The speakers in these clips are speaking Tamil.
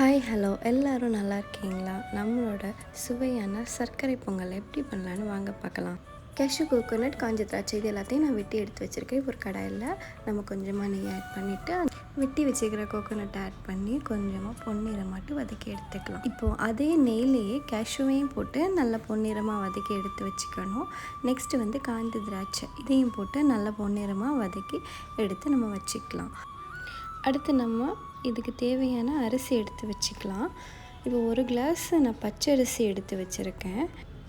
ஹாய் ஹலோ எல்லோரும் நல்லா இருக்கீங்களா? நம்மளோட சுவையான சர்க்கரை பொங்கல் எப்படி பண்ணலான்னு வாங்க பார்க்கலாம். கேஷ்யூ கோகோனட் காஞ்ச திராட்சை இது எல்லாத்தையும் நான் வெட்டி எடுத்து வச்சுருக்கேன். ஒரு கடாயில் நம்ம கொஞ்சமாக நெய் ஆட் பண்ணிவிட்டு வெட்டி வச்சுக்கிற கோகோனட்டை ஆட் பண்ணி கொஞ்சமாக பொன்னிறமாட்டு வதக்கி எடுத்துக்கலாம். இப்போது அதே நெய்லேயே கேஷ்யூவையும் போட்டு நல்லா பொன்னிறமாக வதக்கி எடுத்து வச்சுக்கணும். நெக்ஸ்ட்டு வந்து காஞ்ச திராட்சை இதையும் போட்டு நல்லா பொன்னிறமாக வதக்கி எடுத்து நம்ம வச்சுக்கலாம். அடுத்து நம்ம இதுக்கு தேவையான அரிசி எடுத்து வச்சுக்கலாம். இப்போ ஒரு கிளாஸ் நான் பச்சை அரிசி எடுத்து வச்சுருக்கேன்.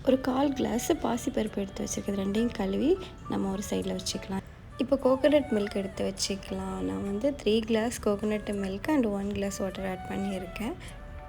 ஒரு கால் கிளாஸு பாசிப்பருப்பு எடுத்து வச்சுருக்கேன். ரெண்டையும் கழுவி நம்ம ஒரு சைடில் வச்சுக்கலாம். இப்போ கோகோனட் மில்க் எடுத்து வச்சுக்கலாம். நான் வந்து three glass coconut milk and one glass water add பண்ணியிருக்கேன்.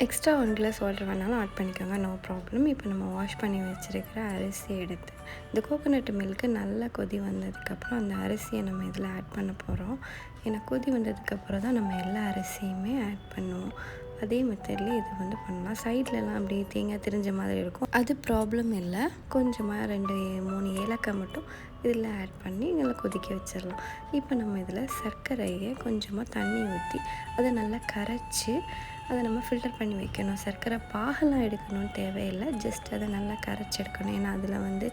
எக்ஸ்ட்ரா ஒன் கிளாஸ் வாட்டர் வேணாலும் ஆட் பண்ணிக்கோங்க நோ ப்ராப்ளம் இப்போ நம்ம வாஷ் பண்ணி வச்சுருக்கிற அரிசி எடுத்து இந்த கோகோனட் மில்க்கு நல்லா கொதி வந்ததுக்கப்புறம் அந்த அரிசியை நம்ம இதில் ஆட் பண்ண போகிறோம் ஏன்னா கொதி வந்ததுக்கப்புறம் தான் நம்ம எல்லா அரிசியுமே ஆட் பண்ணுவோம். அதே மெத்தட்லேயே இது வந்து பண்ணலாம். சைட்லலாம் அப்படியே தேங்காய் தெரிஞ்ச மாதிரி இருக்கும். அது ப்ராப்ளம் இல்லை. கொஞ்சமாக ரெண்டு மூணு ஏலக்காய் மட்டும் இதில் ஆட் பண்ணி நல்லா கொதிக்க வச்சிடலாம். இப்போ நம்ம இதில் சர்க்கரையை கொஞ்சமாக தண்ணி ஊற்றி அதை நல்லா கரைச்சி அதை நம்ம ஃபில்டர் பண்ணி வைக்கணும். சர்க்கரை பாகெல்லாம் எடுக்கணும்னு தேவையில்லை. ஜஸ்ட் அதை நல்லா கரைச்சி எடுக்கணும். ஏன்னா அதில் வந்து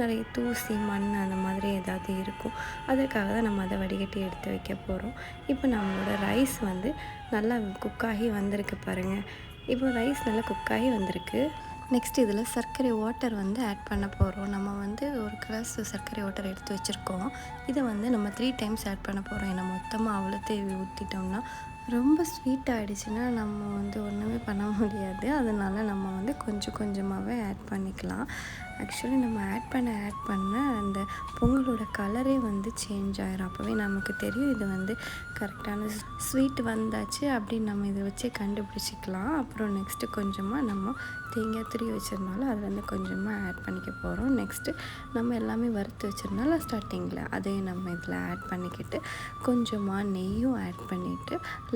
நிறைய தூசி மண் அந்த மாதிரி ஏதாவது இருக்கும். அதற்காக தான் நம்ம அதை வடிகட்டி எடுத்து வைக்க போகிறோம் இப்போ நம்மளோட ரைஸ் வந்து நல்லா குக்காகி வந்திருக்கு பாருங்கள் இப்போ ரைஸ் நல்லா குக்காகி வந்திருக்கு. நெக்ஸ்ட் இதில் சர்க்கரை வாட்டர் வந்து ஆட் பண்ண போகிறோம் நம்ம வந்து ஒரு கிளாஸ் சர்க்கரை வாட்டர் எடுத்து வச்சுருக்கோம். இதை வந்து நம்ம த்ரீ டைம்ஸ் ஆட் பண்ண போகிறோம் ஏன்னா மொத்தமாக அவ்வளோ தேவி ஊற்றிட்டோம்னா ரொம்ப ஸ்வீட் ஆகிடுச்சின்னா நம்ம வந்து ஒன்றுமே பண்ண முடியாது. அதனால் நம்ம வந்து கொஞ்சம் கொஞ்சமாகவே ஆட் பண்ணிக்கலாம். ஆக்சுவலி நம்ம ஆட் பண்ண ஆட் பண்ண அந்த பொங்கலோட கலரே வந்து சேஞ்ச் ஆகிரும் அப்போவே நமக்கு தெரியும் இது வந்து கரெக்டான ஸ்வீட் வந்தாச்சு அப்படின்னு நம்ம இதை வச்சு கண்டுபிடிச்சிக்கலாம். அப்புறம் நெக்ஸ்ட்டு கொஞ்சமாக நம்ம தேங்காய் துரி வச்சுருந்தாலும் அதில் வந்து கொஞ்சமாக ஆட் பண்ணிக்க போகிறோம் நெக்ஸ்ட்டு நம்ம எல்லாமே வறுத்து வச்சுருந்தாலும் ஸ்டார்டிங்கில் அதையும் நம்ம இதில் ஆட் பண்ணிக்கிட்டு கொஞ்சமாக நெய்யும் ஆட் பண்ணி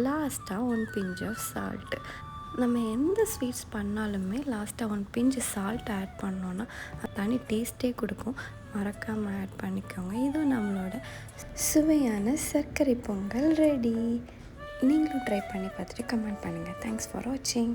லாஸ்ட்டாக ஒன் பிஞ்ச் ஆஃப் சால்ட்டு நம்ம எந்த ஸ்வீட்ஸ் பண்ணாலுமே லாஸ்ட்டாக ஒன் பிஞ்சு சால்ட் ஆட் பண்ணோன்னா அது தனி டேஸ்ட்டே கொடுக்கும். மறக்காமல் ஆட் பண்ணிக்கோங்க. இதுவும் நம்மளோட சுவையான சர்க்கரை பொங்கல் ரெடி நீங்களும் ட்ரை பண்ணி பார்த்துட்டு கமெண்ட் பண்ணுங்கள் தேங்க்ஸ் ஃபார் வாட்சிங்